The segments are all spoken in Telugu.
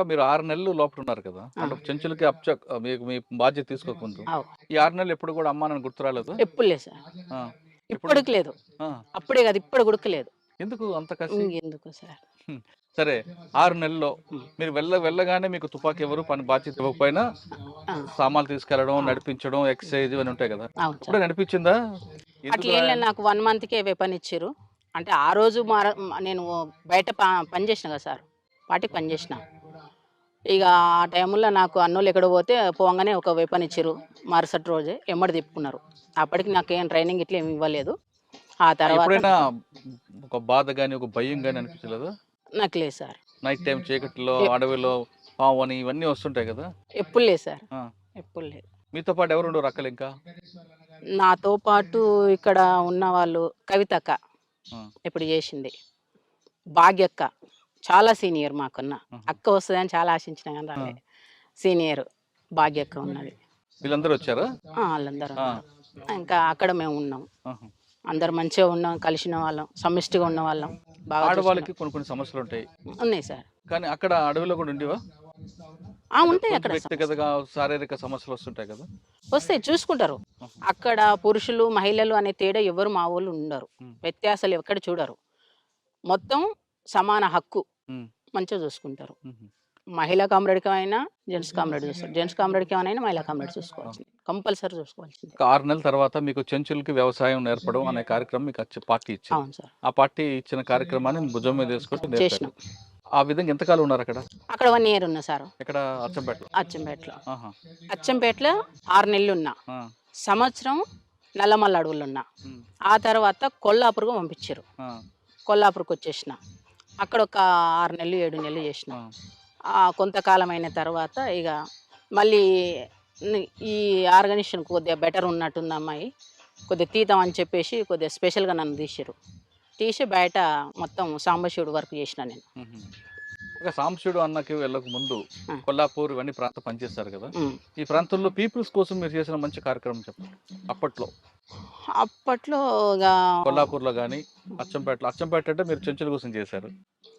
అక్క మీరు ఆరు నెలలు లోపల ఉన్నారు కదా అంటే చెంచులకి అప్చ మీకు మీ బాధ్యత తీసుకోకముందు. అవు. ఈ ఆరు నెలలు ఎప్పుడు కూడా అమ్మా నన్ను గుర్తు రాలేదు? ఎప్పుడు లేదు సార్. ఇప్పటికి లేదు. అప్పుడే కాదు ఇప్పుడు గుడకలేదు ఎందుకు అంత కసి? ఎందుకు సార్? సరే ఆరు నెలల్లో. మీరు వెళ్ళ వెళ్ళగానే మీకు తుపాకీ ఎవరు పని బాధ్యత ఇవ్వకపోయినా సామాన్లు తీసుకెళ్ళడం. నడిపించడం ఎక్సర్సైజ్ ఇవన్నీ ఉంటాయి కదా. ఇప్పుడే నడిపించిందా? అట్లా నాకు వన్ మంత్కే వెపన్ ఇచ్చారు. అంటే ఆ రోజు మార నేను బయట పని చేసిన కదా సార్. వాటికి పని చేసిన. ఇక ఆ టైంలో నాకు అన్నోళ్ళు ఎక్కడ పోతే పోగానే ఒక వెపన్ ఇచ్చారు మరుసటి రోజే ఎమ్మడి తిప్పుకున్నారు. అప్పటికి నాకు ఏం ట్రైనింగ్ ఇట్లా ఏమి ఇవ్వలేదు. ఆ తర్వాత ఎప్పుడైనా ఒక బాధ గాని ఒక భయం గాని అనిపించలేదు? నాకు లేదు సార్. నైట్ టైం చీకట్లో అడవిలో పావు అని ఇవన్నీ వస్తుంటాయి కదా? ఎప్పుడు లేదు సార్. ఆ. ఎప్పుడు లేదు. మీతో పాటు ఎవరు ఉండరు అక్కలు ఇంకా? నాతో పాటు ఇక్కడ ఉన్న వాళ్ళు కవితక్క ఆ. ఇప్పుడు చేసింది. భాగ్యక్క చాలా సీనియర్ మాకున్న. అక్క వస్తుందని చాలా ఆశించిన కానీ రాలే. సీనియర్ భాగ్యక్క ఉన్నది. వీళ్ళందరూ వచ్చారా? వాళ్ళందరూ. ఇంకా అక్కడ మేము ఉన్నాం. అందరు మంచిగా ఉన్నాం కలిసిన వాళ్ళం సమిష్టిగా ఉన్న వాళ్ళం బాగా ఆడవాళ్ళకి కొన్ని కొన్ని సమస్యలు ఉంటాయి. ఉన్నాయి సార్. కానీ అక్కడ అడవిలో కూడా ఉండేవా? ఆ ఉంటాయి అక్కడ వ్యక్తిగతగా శారీరక సమస్యలు వస్తుంటాయి కదా? వస్తాయి చూసుకుంటారు. అక్కడ పురుషులు మహిళలు అనే తేడా ఎవరు మా వాళ్ళు ఉండరు. వ్యత్యాసాలు ఎక్కడ చూడరు. మొత్తం సమాన హక్కు. మంచిగా చూసుకుంటారు. మహిళా కామ్రేడ్కి అయినా జెంట్స్ కామ్రేడ్ చూస్తారు. జెంట్స్ కామ్రేడ్కి అయినా మహిళా కామ్రేడ్ చూసుకోవాల్సింది. కంపల్సరీ చూసుకోవాల్సింది. ఆరు నెలల తర్వాత మీకు చెంచులకి వ్యవసాయం నేర్పడం అనే కార్యక్రమం మీకు పార్టీ ఇచ్చింది అవును సార్. ఆ పార్టీ ఇచ్చిన కార్యక్రమాన్ని భుజం మీద వేసుకుంటూ. చేసినాం. ఆ విధంగా ఎంతకాలం ఉన్నారు అక్కడ? అక్కడ వన్ ఇయర్ ఉన్నా సార్. ఇక్కడ అచ్చంపేట అచ్చంపేటలో. అచ్చంపేటలో ఆరు నెలలు ఉన్నా. సంవత్సరం నల్లమల్ల అడవులు ఉన్నా. ఆ తర్వాత కొల్లాపూర్కు పంపించారు. కొల్లాపూర్కి వచ్చేసిన అక్కడ ఒక ఆరు నెలలు ఏడు నెలలు చేసిన. కొంతకాలం అయిన తర్వాత ఇక మళ్ళీ ఈ ఆర్గనైజేషన్ కొద్దిగా బెటర్ ఉన్నట్టుంది అమ్మాయి. కొద్దిగా తీద్దాం అని చెప్పేసి కొద్దిగా స్పెషల్గా నన్ను తీసారు తీసి బయట మొత్తం సాంబశివుడు వర్క్ చేసిన నేను. ఇక సాంశుడు అన్నకి వెళ్ళక ముందు. కొల్లాపూర్ ఇవన్నీ ప్రాంతం పనిచేస్తారు కదా. ఈ ప్రాంతంలో పీపుల్స్ కోసం మీరు చేసిన మంచి కార్యక్రమం చెప్పండి. అప్పట్లో. అప్పట్లో కొల్లాపూర్లో కానీ అచ్చంపేటలో అచ్చంపేట అంటే మీరు చెంచుల కోసం చేశారు.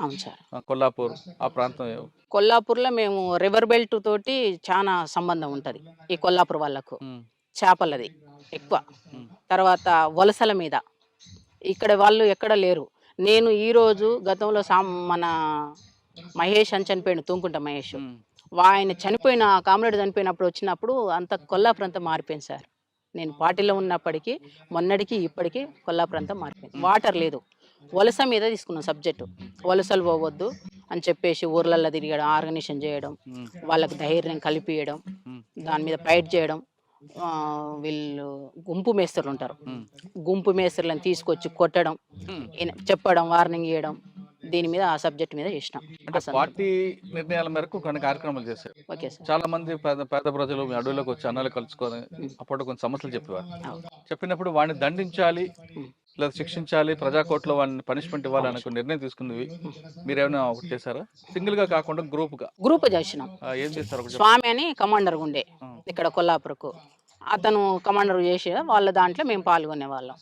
అవును సార్. కొల్లాపూర్ ఆ ప్రాంతం కొల్లాపూర్లో మేము రివర్ బెల్ట్ తోటి చాలా సంబంధం ఉంటుంది ఈ కొల్లాపూర్ వాళ్ళకు. చేపలది ఎక్కువ. తర్వాత వలసల మీద. ఇక్కడ వాళ్ళు ఎక్కడ లేరు. నేను ఈరోజు గతంలో సాం మన మహేష్ అని చనిపోయాడు తూంకుంట మహేష్. ఆయన చనిపోయిన కామ్రేడ్ చనిపోయినప్పుడు వచ్చినప్పుడు అంత కొల్లాపురం అంతా మారిపోయింది సార్. నేను పార్టీలో ఉన్నప్పటికీ మొన్నటికి ఇప్పటికీ కొల్లాపురం అంతా మారిపోయింది వాటర్ లేదు వలస మీద తీసుకున్నాం సబ్జెక్టు వలసలు పోవద్దు అని చెప్పేసి ఊర్లల్లో తిరగడం ఆర్గనైజేషన్ చేయడం. వాళ్ళకి ధైర్యం కలిపియడం. దాని మీద ఫైట్ చేయడం వీళ్ళు గుంపు మేస్త్రులు ఉంటారు. గుంపు మేస్త్రులను తీసుకొచ్చి కొట్టడం చెప్పడం వార్నింగ్ ఇవ్వడం దీని మీద ఆ సబ్జెక్ట్ మీద చేసినాం. పార్టీ నిర్ణయాల మేరకు కొన్ని కార్యక్రమాలు చేశారు. Okay sir. చాలా మంది పేద పేద ప్రజలు మీ అడవులకు వచ్చి అన్నలు కలుసుకొని అప్పుడు కొన్ని సమస్యలు చెప్పేవారు. చెప్పినప్పుడు వాడిని దండించాలి. లేదా శిక్షించాలి ప్రజాకోర్టులో వాడిని పనిష్మెంట్ ఇవ్వాలి అనే ఒక నిర్ణయం తీసుకున్నవి. మీరేమైనా ఒకటి చేశారా? సింగిల్గా కాకుండా గ్రూప్గా గ్రూప్ చేసినాం. ఏం చేస్తారు ఒకటి స్వామి అని కమాండర్ ఉండే. ఇక్కడ కొల్లాపురకు. అతను కమాండర్ చేసి వాళ్ళ దాంట్లో మేము పాల్గొనే వాళ్ళం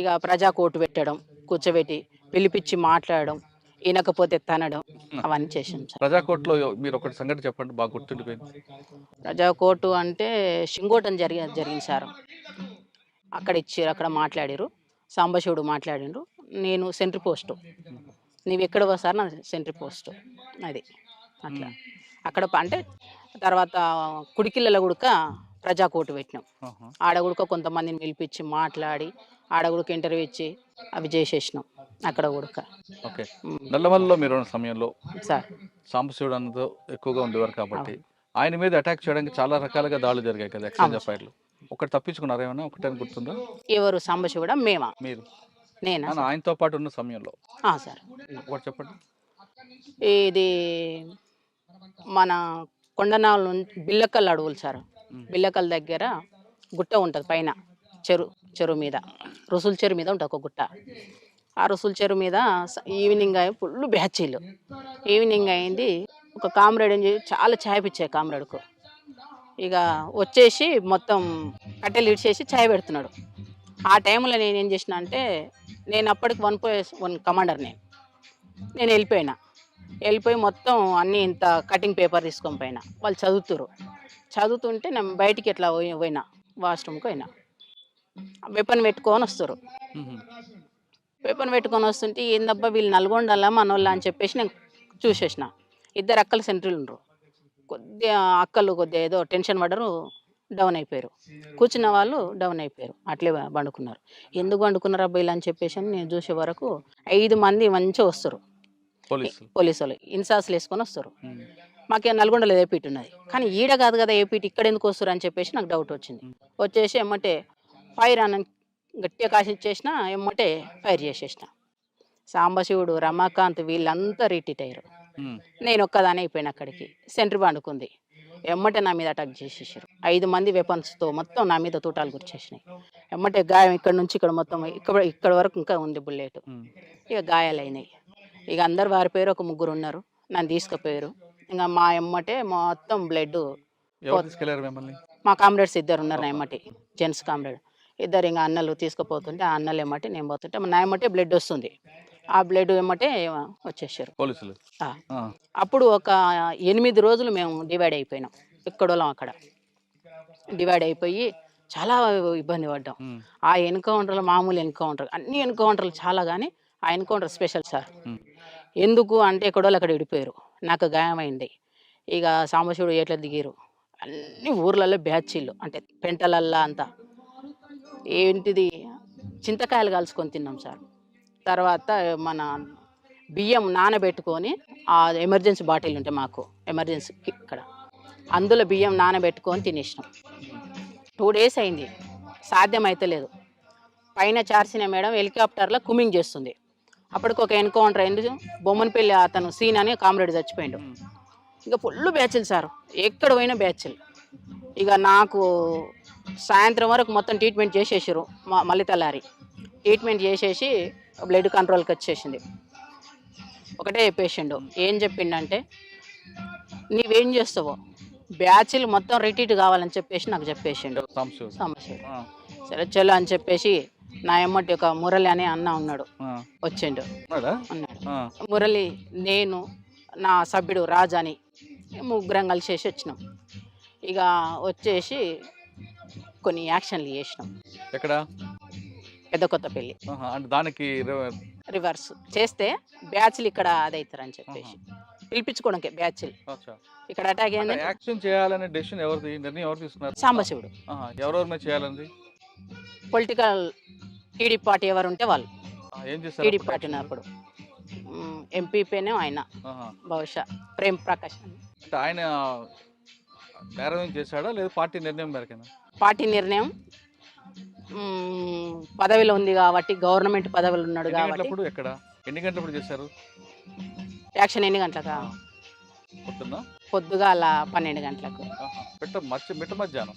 ఇక ప్రజా కోర్టు పెట్టడం కూర్చోబెట్టి పిలిపించి మాట్లాడడం వినకపోతే తనడం అవన్నీ చేసాం సార్. ప్రజాకోర్టులో మీరు ఒకటి సంగతి చెప్పండి బాగా గుర్తుండిపోయింది. ప్రజా కోర్టు అంటే షింగోటం జరిగి జరిగింది సార్. అక్కడ ఇచ్చారు అక్కడ మాట్లాడారు. సాంబశివుడు మాట్లాడిండ్రు నేను సెంట్రీ పోస్టు. నీవు ఎక్కడ సార్ నా సెంట్రీ పోస్ట్. అది. అట్లా. అక్కడ అంటే తర్వాత కుడికిళ్ళలో గుడక ప్రజా కోర్టు పెట్టినాం. ఆహా. ఆడ గుడక కొంతమందిని పిలిపించి మాట్లాడి ఆడ గుడక ఇంటర్వ్యూ ఇచ్చి అవి చేసేసినాం. అక్కడ గుడక ఓకే. నల్లమల్లిలో మీరు ఉన్న సమయంలో సార్. సాంబశివుడు అన్నతో ఎక్కువగా ఉండేవారు కాబట్టి ఆయన మీద అటాక్ చేయడానికి చాలా రకాలుగా దాడులు జరిగాయి కదా ఎక్స్చేంజ్. ఫైర్లు ఒకటి తప్పించుకున్నారు ఏమైనా ఒకటే గుర్తుందా? ఎవరు? సాంబశివుడా మేమా? మీరు? నేనా ఆయన ఆయనతో పాటు ఉన్న సమయంలో. సార్. ఒకటి చెప్పండి. ఇది మన కొండనాల బిల్లకల్ అడవులు సార్. బిల్లకల్ దగ్గర గుట్ట ఉంటుంది పైన. చెరు చెరువు మీద. రుసుల చెరువు మీద ఉంటుంది ఒక గుట్ట. ఆ రుసుల చెరువు మీద ఈవినింగ్ అయ్యి ఫుల్ బ్యాచీలు. ఈవినింగ్ అయింది. ఒక కామ్రేడ్ అని చెప్పి చాలా ఛాయ్ పిచ్చాయి కామ్రేడ్కు. ఇక వచ్చేసి మొత్తం కట్టెలు ఇడిచేసి ఛాయ్ పెడుతున్నాడు. ఆ టైంలో నేను ఏం చేసిన అంటే నేను అప్పటికి వన్ పోయి వన్ కమాండర్ నేను. నేను వెళ్ళిపోయినా. వెళ్ళిపోయి మొత్తం అన్ని ఇంత కటింగ్ పేపర్ తీసుకొని పోయినా. వాళ్ళు చదువుతురు చదువుతుంటే నేను బయటికి ఎట్లా పోయి- పోయినా? వాష్రూమ్కి పోయినా. వెపన్ పెట్టుకొని వస్తారు వెపన్ పెట్టుకొని వస్తుంటే ఏందబ్బా వీళ్ళు నల్గొండలా మనోళ్ళ? అని చెప్పేసి నేను చూసేసిన. ఇద్దరు అక్కలు సెంట్రీలు ఉండరు. కొద్దిగా అక్కలు కొద్దిగా ఏదో టెన్షన్ పడరు డౌన్ అయిపోయారు. కూర్చున్న వాళ్ళు డౌన్ అయిపోయారు. అట్లే పండుకున్నారు. ఎందుకు పండుకున్నారు అబ్బాయిలు అని చెప్పేసి అని నేను చూసే వరకు ఐదు మంది మంచిగా వస్తారు. పోలీసు వాళ్ళు ఇన్సాస్లు వేసుకొని వస్తారు. మాకే నల్గొండలో ఏపీట్ ఉన్నది? కానీ ఈడ కాదు కదా ఏపీట్ ఇక్కడ ఎందుకు వస్తారు అని చెప్పేసి నాకు డౌట్ వచ్చింది. వచ్చేసి ఎమ్మటే ఫైర్ అని గట్టిగా కాసిచ్చేసిన ఎమ్మటే ఫైర్ చేసేసిన. సాంబశివుడు రమాకాంత్ వీళ్ళంతా రిటీట్ అయ్యారు. నేను ఒక్కదానే అయిపోయాను అక్కడికి. సెంటర్ పండుకుంది ఎమ్మటే నా మీద అటాక్ చేసేసారు. ఐదు మంది వెపన్స్తో మొత్తం నా మీద తూటాలు గురిచేసినాయి. ఎమ్మటే గాయం ఇక్కడ నుంచి ఇక్కడ మొత్తం ఇక్కడ ఇక్కడ వరకు ఇంకా ఉంది బుల్లెట్. ఇక గాయాలైనాయి. ఇక అందరు వారి పేరు ఒక ముగ్గురు ఉన్నారు. నన్ను తీసుకుపోయారు. ఇంకా మా ఎమ్మటే మొత్తం బ్లడ్ మా కామ్రేడ్స్ ఇద్దరు ఉన్నారు నా ఎమ్మటి. Gents comrade. ఇద్దరు ఇంకా అన్నలు తీసుకుపోతుంటే ఆ అన్నలు ఎమ్మటి నేను పోతుంటే నా ఎమ్మటే బ్లడ్ వస్తుంది. ఆ బ్లడ్ ఎమ్మటే వచ్చేసారు. పోలీసులు. అప్పుడు ఒక ఎనిమిది రోజులు మేము డివైడ్ అయిపోయినాం ఎక్కడోళ్ళం అక్కడ. డివైడ్ అయిపోయి చాలా ఇబ్బంది పడ్డాం. ఆ ఎన్కౌంటర్లు మామూలు ఎన్కౌంటర్ అన్ని ఎన్కౌంటర్లు చాలా కానీ ఆ ఎన్కౌంటర్ స్పెషల్ సార్. ఎందుకు అంటే ఎక్కడోళ్ళు అక్కడ విడిపోయారు నాకు గాయమైంది. ఇక సాంబశివుడు ఎట్లా దిగారు అన్ని ఊర్లలో బ్యాచీలు అంటే పెంటలల్లా అంతా. ఏంటిది? చింతకాయలు కలుసుకొని తిన్నాం సార్. తర్వాత మన బియ్యం నానబెట్టుకొని ఆ ఎమర్జెన్సీ బాటిల్ ఉంటాయి మాకు ఎమర్జెన్సీ ఇక్కడ. అందులో బియ్యం నానబెట్టుకొని తినేసినాం. టూ డేస్ అయింది. సాధ్యం అయితే లేదు పైన చార్సిన మేడం హెలికాప్టర్లో కుమింగ్ చేస్తుంది. అప్పటికి ఒక ఎన్కౌంటర్ అయింది బొమ్మనపల్లి అతను సీన్ అని కామ్రేడ్ చచ్చిపోయిండు. ఇక ఫుల్ బ్యాచ్లు సార్. ఎక్కడ పోయినా బ్యాచ్లు. ఇక నాకు సాయంత్రం వరకు మొత్తం ట్రీట్మెంట్ చేసేసారు మ- మళ్ళీ తెల్లారి ట్రీట్మెంట్ చేసేసి బ్లడ్ కంట్రోల్కి వచ్చేసింది ఒకటే పేషెంట్ ఏం చెప్పిండంటే నీవేం చేస్తావో బ్యాచ్లు మొత్తం రిటీట్ కావాలని చెప్పేసి నాకు చెప్పేసిండు. సమస్య. సరే చలో అని చెప్పేసి నా ఎమ్మటి ఒక మురళి అనే అన్న ఉన్నాడు. వచ్చిండు ఉన్నాడా? అన్నాడు. మురళి నేను నా సభ్యుడు రాజాని ముగ్గురం కలిసేసి వచ్చినాం ఇక వచ్చేసి కొన్ని యాక్షన్లు చేసినాం. ఎక్కడ? పెద్ద కొత్త. అంటే దానికి రివ- రివర్స్. చేస్తే బ్యాచ్లు ఇక్కడ అదవుతారని చెప్పేసి. పిలిపించుకోవడానికి బ్యాచ్లు. ఇక్కడ అటాక్ అయింది యాక్షన్ చేయాలనే డెసిషన్ ఎవరిది? నిర్ణయం ఎవరు తీసుకున్నారు? సాంబశివుడు. ఎవరెవరి మీద చేయాలంది పొలిటికల్ టీడీపీ పార్టీ ఎవరు ఉంటే వాళ్ళు. ఏం చేస్తారు టీడీపీ అప్పుడు పార్టీ? ఉన్నప్పుడు. ఎంపీపీనే ఆయన. బహుశా ప్రేమ్ ప్రకాష్ అని. ఆయన నేరం చేశాడా? లేదా పార్టీ నిర్ణయం మేరకేనా? పార్టీ నిర్ణయం పదవిలో ఉంది కాబట్టి గవర్నమెంట్ పదవిలో ఉన్నాడు కాబట్టి. ఎక్కడ? ఎన్ని గంటలప్పుడు చేశారు? యాక్షన్ ఎన్ని గంటలకా? పొద్దున్న? పొద్దుగాల పన్నెండు గంటలకు. మిట్ట మధ్యాహ్నం.